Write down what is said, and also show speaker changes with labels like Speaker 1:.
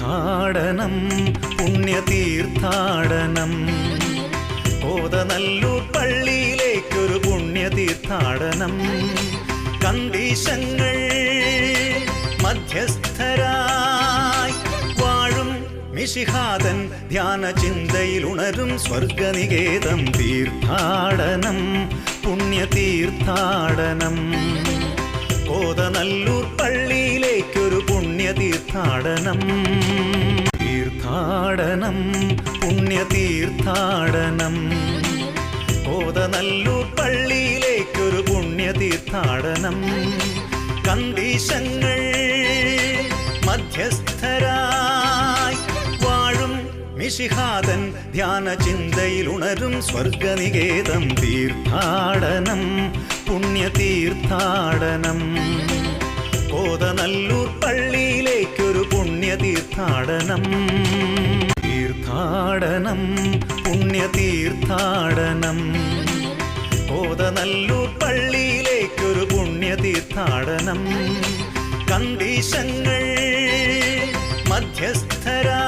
Speaker 1: തീർത്ഥാടനം പുണ്യതീർത്ഥാടനം. കോതനല്ലൂർ പള്ളിയിലേക്കൊരു പുണ്യതീർത്ഥാടനം. കണ്ടീശങ്ങൾ മധ്യസ്ഥരായി വാഴും മിശിഹാതൻ ധ്യാന ചിന്തയിൽ ഉണരും സ്വർഗനികേതം തീർത്ഥാടനം പുണ്യതീർത്ഥാടനം. കോതനല്ലൂർ പള്ളിയിലേക്കൊരു പുണ്യതീർത്ഥാടനം. പുണ്യതീർത്ഥാടനം കോതനല്ലൂർ പള്ളിയിലേക്കൊരു പുണ്യ തീർത്ഥാടനം കണ്ടീശങ്ങൾ മധ്യസ്ഥരായി വാഴും മിശിഹാതൻ ധ്യാന ചിന്തയിൽ ഉണരും സ്വർഗനികേതം തീർത്ഥാടനം പുണ്യ പുണ്യതീർത്ഥാടനം. കോതനല്ലൂർ പള്ളിയിലേക്കൊരു പുണ്യ തീർത്ഥാടനം പുണ്യതീർത്ഥാടനം കോതനല്ലൂർ പള്ളിയിലേക്കൊരു പുണ്യതീർത്ഥാടനം കണ്ടീഷങ്ങൾ മധ്യസ്ഥരാ